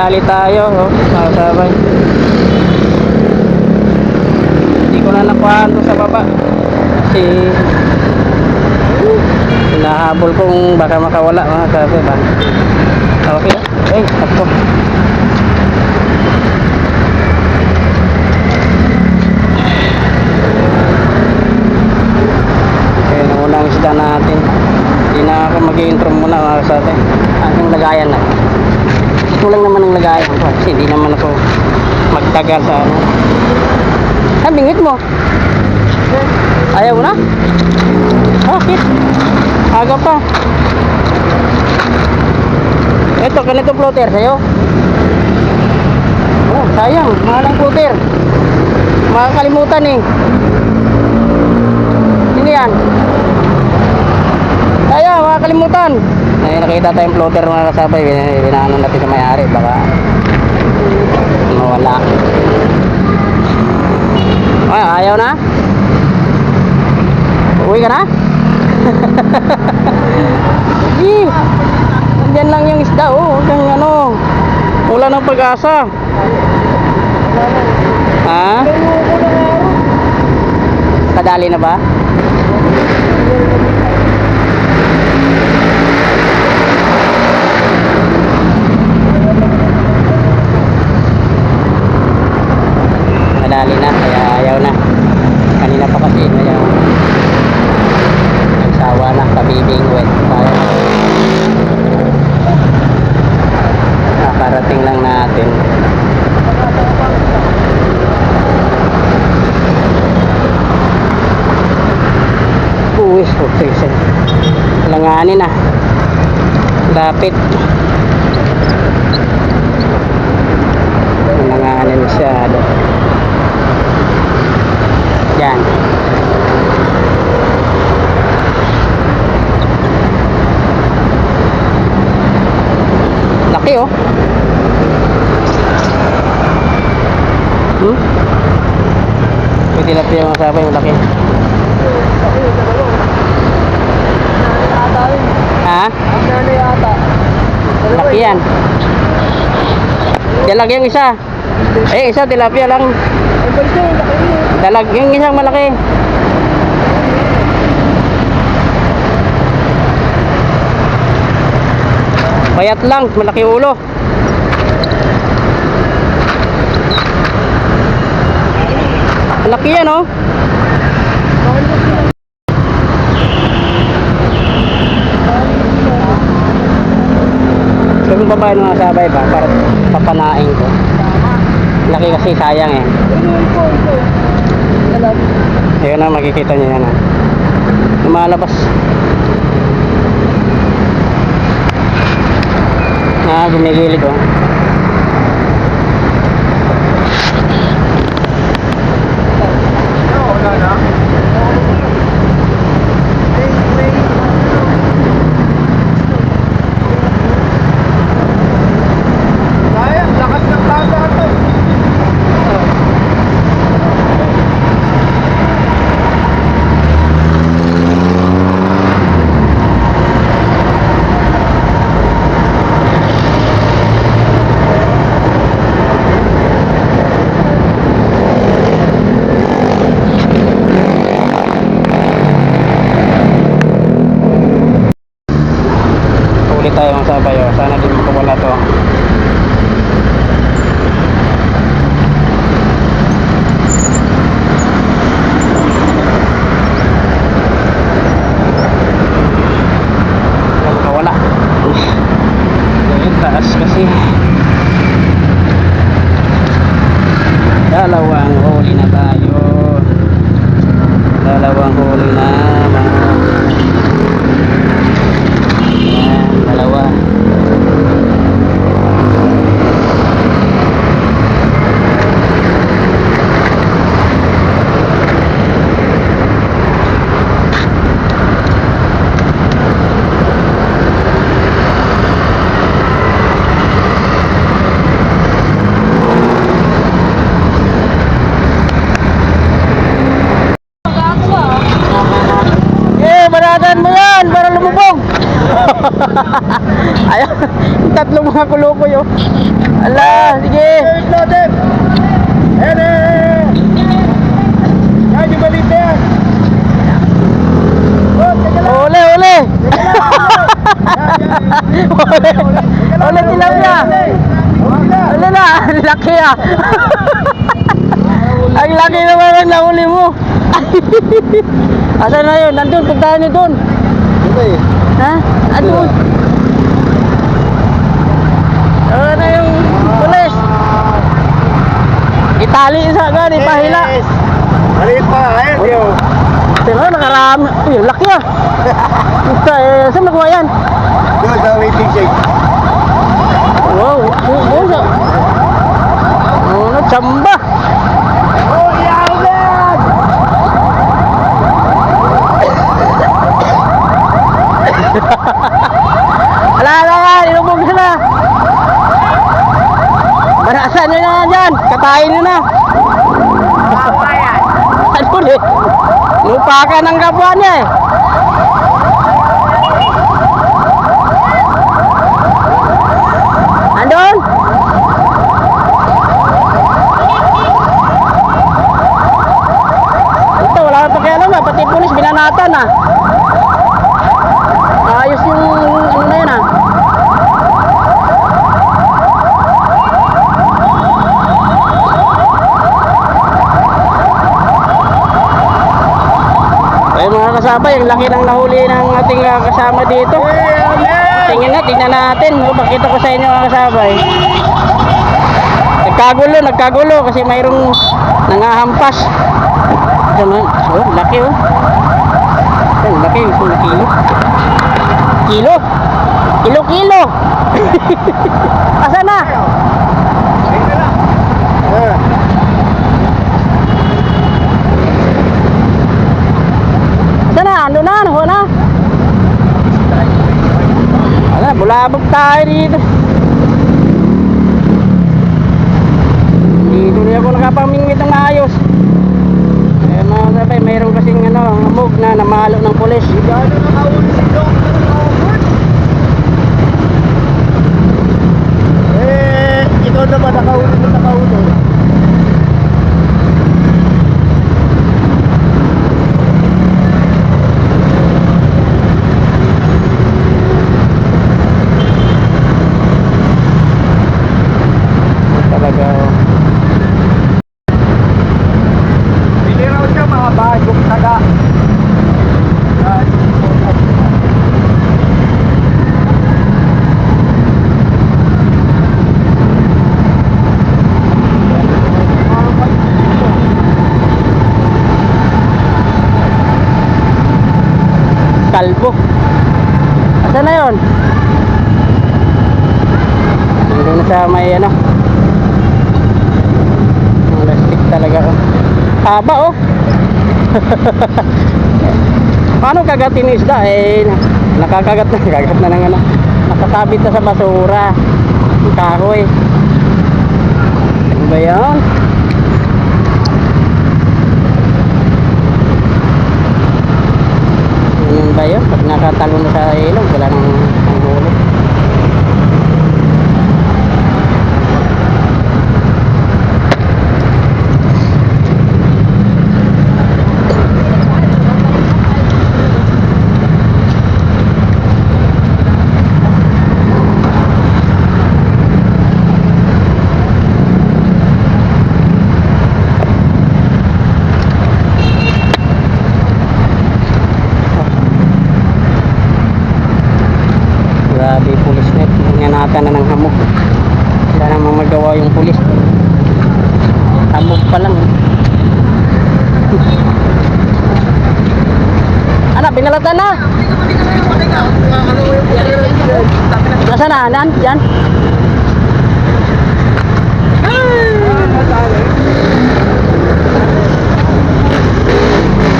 nakadali tayo, oh, mga sabay. Hindi ko na nakuhaan sa baba. Kasi hinahabol kong baka makawala mga sabay ba. Okay, eh, ako. Okay, ang unang isda natin. Hindi na ako mag-intro muna mga sabay. Aking lagayan na. Ito lang naman ang lagayan ko. Kasi hindi naman ako magtagal sa ano. Ah, bingit mo. Ayaw mo na? Bakit? Aga pa. Ito, ganito floater sa'yo. Oh, sayang. Mahal ang floater. Makakalimutan eh. Sino yan? Kaya, makakalimutan. Eh, nakita tayong floater mga kasabay. Bin- Binaano natin sa may-ari. Baka mawala. Ay, ayaw na? Uwi ka na? Sige. Nandyan lang yung isda. Oh, huwag kang ano. Wala ng pag-asa. Ha? Kadali na ba? Kadali na, kaya ayaw na. Kanina pa kasi, kaya nagsawa na, kabibing wet. Kaya nakarating lang natin. Okay. Langanin na. Lapit. Langanin masyado. Yan. Laki oh. Hmm? May tilapia mga sabay, malaki. Ha? Laki yan. Dalag yung isa. Eh, isa tilapia lang. Dalag yung isang malaki. Bayat lang, malaki ulo. Malaki yan oh. Kung babae mga sabay ba, para papanain ko. Laki kasi sayang eh. Ayun na, makikita niyo yan. ah. Lumalabas. Ah, gumigilid oh. Lakas ng bata to. Ulit tayo mga sabay oh. Sana din makawala to. Wala makawala. Ayun, taas kasi. Dalawang huli na tayo. Dalawang huli na mga Ayan, dalawa. Eh, baradan mo yan para lumubog. Ayaw. Yung tatlong mga kulukoy oh. Ala, sige. Loaded! Yan yung balita yan! Oh! Ule, ule. ule. Ule tilapia. Ule na, ang laki ah. ang laki naman ang nahuli mo. Asan na yun? Nandun, puntahan niyo dun. Ito eh. Ha? Ano na yung pulis? Sa ipahila. Yes! Maliit pa, ayun yun. Tingnan, nakarami. Uy, laki ah. Puta, eh, saan nakuha yan? Doon sa waiting shed. Wow, bu- busa. Ano, tsamba. Oh, yan! Ala, ala, ala, inubog na na. Banasan nyo na dyan, katayin nyo na. Ano eh? Lupa ka ng kapwa niya eh. Andun? Ito, wala kang pakialam ah. Pati pulis binanatan ah. Ayos yung ano na yun ah. Ay mga kasabay, ang laki ng nahuli ng ating ah, kasama dito. Tingnan na, tingnan natin. O, pakita ko sa inyo mga kasabay. Nagkagulo, nagkagulo kasi mayroong nangahampas. Tama, oh, laki oh. Ang laki, isang kilo. Kilo? Kilo, kilo! Asa na? Ah. Asa na? Ando na, nakuha na. Wala, bulabog tayo dito. Dito rin ako nakapamingwit ng ayos. Eh mga sabay, mayroon kasing ano, hamog na namalo ng pulis. Gano'n nakahuli si Dong ng Lord? Eh, ikaw naman nakahuli mo nakahuli. Talaga. oh. Pili raw siya mga bagong taga. Kalbo. Asa na yun? May ano. Ang lastik talaga oh. Haba oh. Paano kagatin isda? Eh, nakakagat na, kagat na ng ano. Nakasabit na sa basura. Kahoy. Ano ba yan? Ganyan ba yun? Pag nakatalo na sa ilog, wala nang ang hulog. Grabe pulis net. Nanganatan na ng hamog. Wala namang magawa yung pulis. Hamog pa lang. Anak, binalatan na. Nasaan na? Nan? Yan?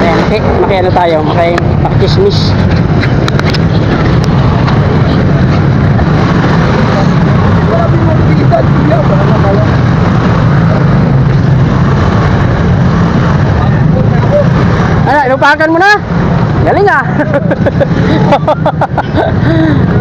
Ayan, maki, maki ano tayo, maki pakismis. Grabe mo bitan, kuya. Wala na pala. Ano, inupakan mo na? Galing ah.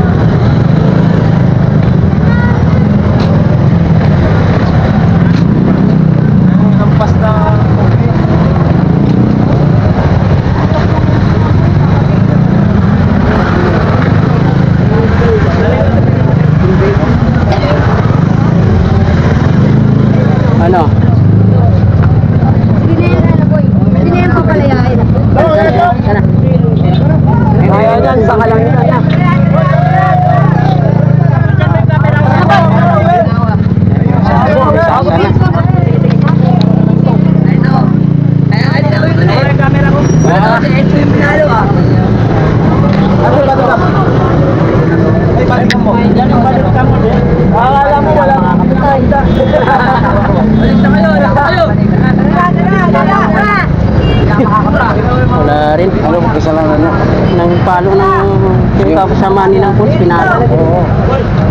kasama nilang pulis, pinalo. Oo.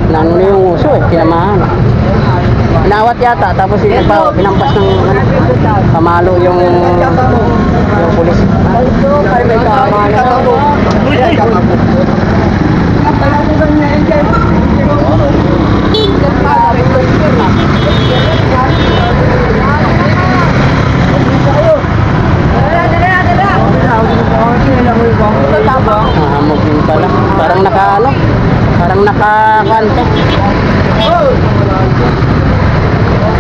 Nano na yung uso eh, tinamahan. Inawat yata, tapos yung nagpa, pinampas ng ano, pamalo yung, yung pulis. Ay, may Parang naka ano, parang naka kante.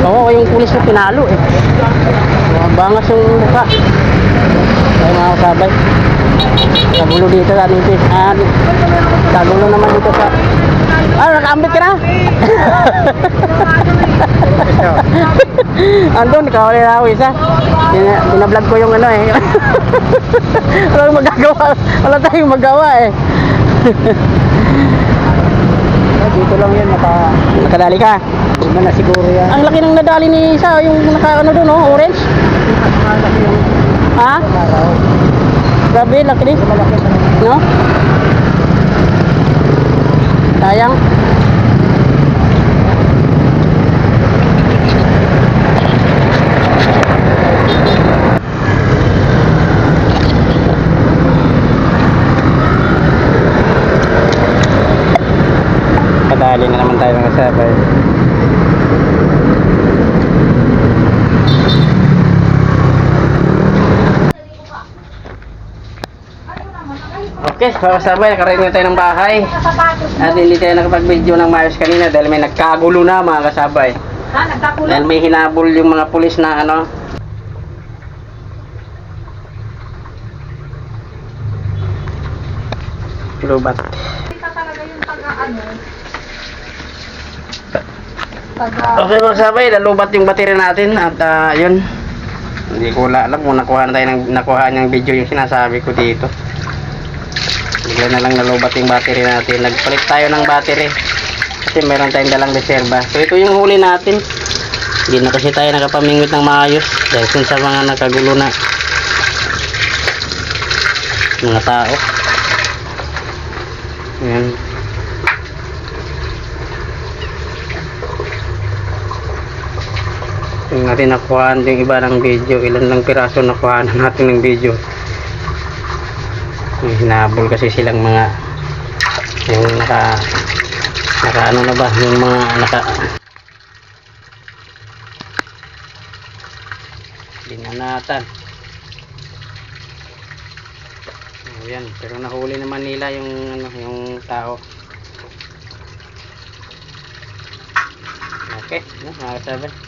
Oo, yung pulis na pinalo eh. Bangas yung mukha. Ay mga kasabay. Kagulo dito sa ating pis. Ah, kagulo naman dito sa... Ah, nakaambit ka na? Andun, kawali na ako isa. Bina- Binablog ko yung ano eh. Wala magagawa. Wala tayong magawa eh. Dito lang yun, naka... Nakadali ka. Di ba na siguro yan? Ang laki ng nadali ni isa, yung naka ano doon, oh, orange. Malaki yung Ha? araw. Grabe, laki din. Malaki. No? Sayang. Kadali na naman tayo ng kasabay. Okay, mga kasabay, nakarating na tayo ng bahay. At hindi tayo nakapag-video ng maayos kanina dahil may nagkagulo na mga kasabay. Ha, nagkakulo? Dahil may hinabol yung mga pulis na ano. Lubat. Kita talaga yung taga ano. Taga... Okay mga kasabay, nalubat yung battery natin at ah, yun. Hindi ko wala alam kung nakuha na tayo ng, nakuha niyang video yung sinasabi ko dito. Bigla na lang nalubat yung battery natin. Nagpalit tayo ng battery. Kasi meron tayong dalang reserba. So ito yung huli natin. Hindi na kasi tayo nakapamingwit ng maayos. Dahil sa mga nakagulo na mga tao. Ayan. Yung natin nakuhaan yung iba ng video. Ilan lang piraso nakuhaan natin ng video. Yung hinabol kasi silang mga yung naka naka ano na ba yung mga naka binanatan. Ayan, pero nahuli naman nila yung ano yung tao. Okay no, mga kasabi